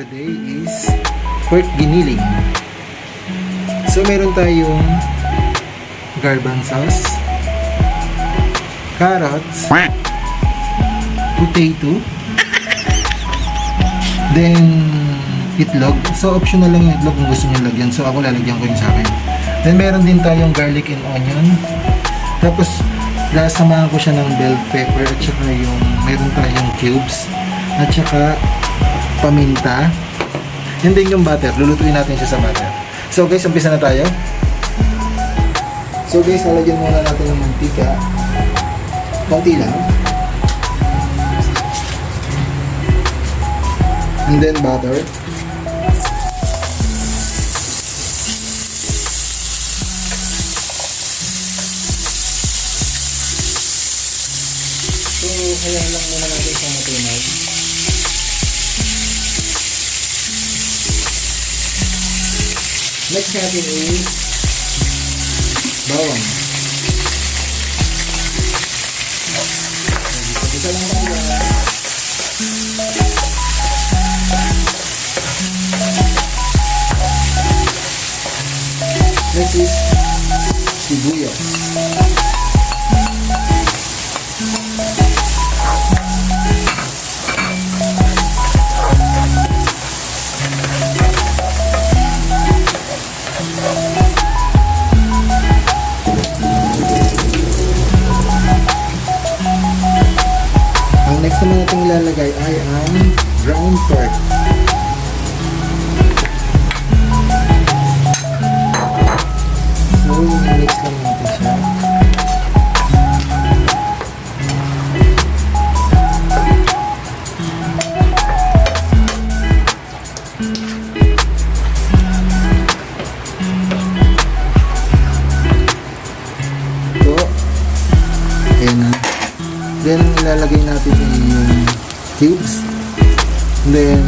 today is pork giniling. So meron tayong garban sauce, carrots, potato, then itlog. So optional lang yung itlog kung gusto niyo lagyan. So ako lalagyan ko yung sa akin. Then meron din tayong garlic and onion. Tapos lasamahan ko siya ng bell pepper at saka yung meron tayong cubes at saka paminta. Yun din yung butter. Lulutuin natin siya sa butter. So guys, umpisa na tayo. So guys, lalagyan muna natin ng mantika. Konti lang. And then butter. So, hayaan lang muna natin sa matunaw. Next natin is bawang. Isa lang tayo. Next naman natin ilalagay ay ang ground pork. So, mix lang natin siya. Ito. Ayan na. Then, ilalagay natin yung cubes. Then,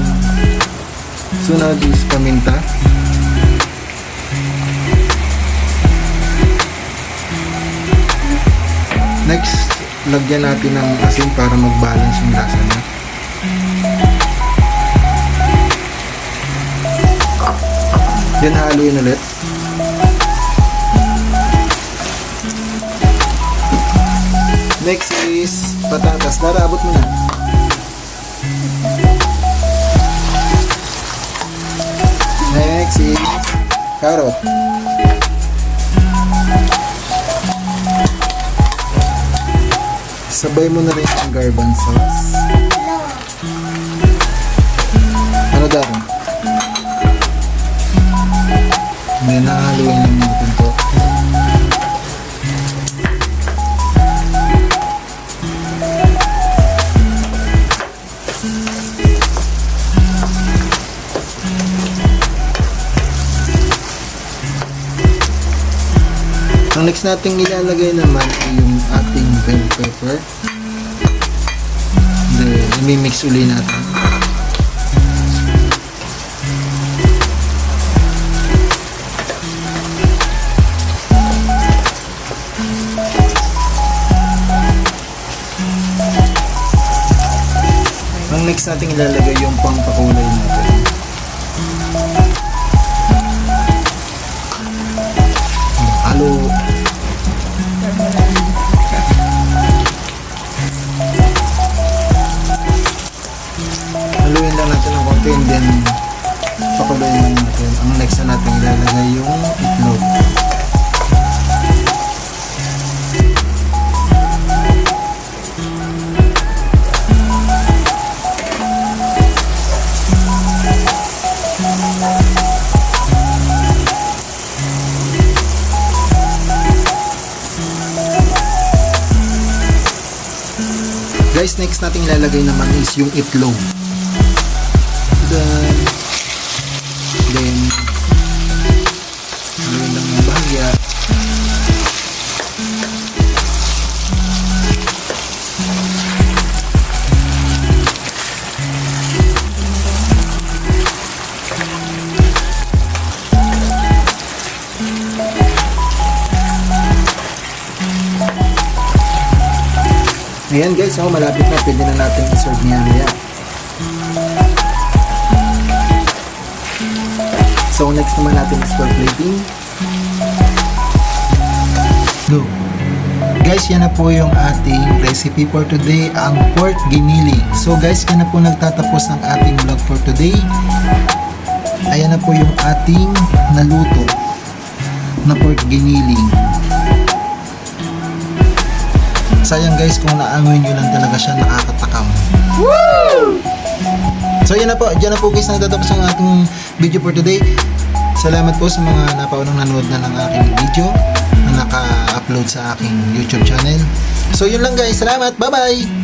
sunod is paminta. Next, lagyan natin ng asin para mag-balance yung lasa niya. Then, haluin ulit. Next is patatas. Lara, abot mo na. Next is carrot. Sabay mo na rin ang garban sauce. Ang next nating ilalagay naman ay yung ating bell pepper. Then, imimix uli natin. Ang next nating ilalagay yung pampakulay natin and then pakuluin natin. Ang next na natin ilalagay yung itlog. Guys, next nating ilalagay naman is yung itlog. Ayan guys, oh, malapit na. Pwede na natin i-serve niya niya. So, next naman natin is for plating. Go! Guys, yan na po yung ating recipe for today, ang pork giniling. So guys, yan na po nagtatapos ang ating vlog for today. Ayan na po yung ating naluto na pork giniling. Sayang guys, kung naamoy nyo lang talaga siya, nakakatakam. So yan na po, dyan na po guys nagtatapos ang ating video for today. Salamat po sa mga napaunang nanood na ng aking video na naka-upload sa aking YouTube channel. So yun lang guys, salamat, bye bye!